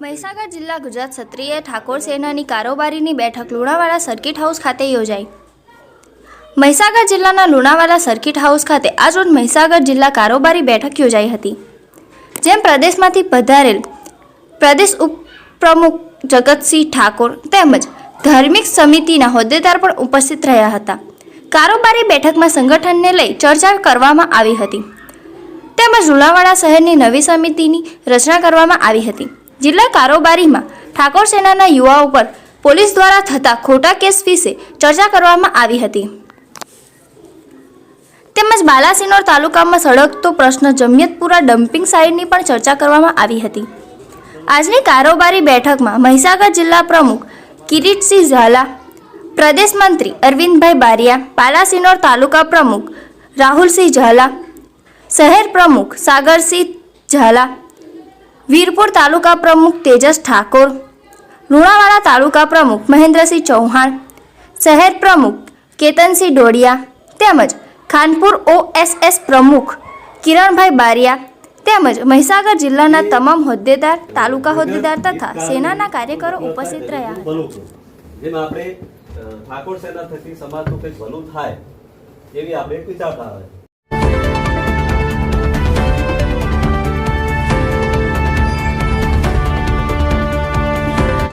મહીસાગર જિલ્લા ગુજરાત ક્ષત્રિય ઠાકોર સેનાની કારોબારીની બેઠક લુણાવાડા સર્કિટ હાઉસ ખાતે યોજાઈ. મહીસાગર જિલ્લાના લુણાવાડા સર્કિટ હાઉસ ખાતે આજરોજ મહીસાગર જિલ્લા કારોબારી બેઠક યોજાઈ હતી. જેમ પ્રદેશમાંથી પધારેલ પ્રદેશ ઉપપ્રમુખ જગતસિંહ ઠાકોર તેમજ ધાર્મિક સમિતિના હોદ્દેદાર પણ ઉપસ્થિત રહ્યા હતા. કારોબારી બેઠકમાં સંગઠનને લઈ ચર્ચા કરવામાં આવી હતી. તેમજ લુણાવાડા શહેરની નવી સમિતિની રચના કરવામાં આવી હતી. જિલ્લા કારોબારીમાં ઠાકોર સેનાના યુવા ઉપર પોલીસ દ્વારા થતા ખોટા કેસ વિશે ચર્ચા કરવામાં આવી હતી. તેમજ બાલાસિનોર તાલુકામાં સળગતો પ્રશ્ન જમિયતપુરા ડમ્પિંગ સાઇટની પણ ચર્ચા કરવામાં આવી હતી. આજની કારોબારી બેઠકમાં મહીસાગર જિલ્લા પ્રમુખ કિરીટસિંહ ઝાલા, પ્રદેશ મંત્રી અરવિંદભાઈ બારિયા, બાલાસિનોર તાલુકા પ્રમુખ રાહુલસિંહ ઝાલા, શહેર પ્રમુખ સાગરસિંહ ઝાલા વીરપુર તાલુકા પ્રમુખ તેજસ ઠાકોર, લુણાવાડા તાલુકા પ્રમુખ મહેન્દ્રસિંહ ચૌહાણ, શહેર પ્રમુખ કેતનસિંહ ડોડિયા, તેમજ ખાનપુર ઓએસએસ પ્રમુખ કિરણભાઈ બારિયા, તેમજ મહીસાગર જિલ્લાના તમામ હોદ્દેદાર, તાલુકા હોદ્દેદાર તથા સેનાના કાર્યકરો ઉપસ્થિત રહ્યા જેમ આપણે ઠાકોર સેના થકી સમાજનું કંઈક ભલું થાય એવી આપણે વિચારધારા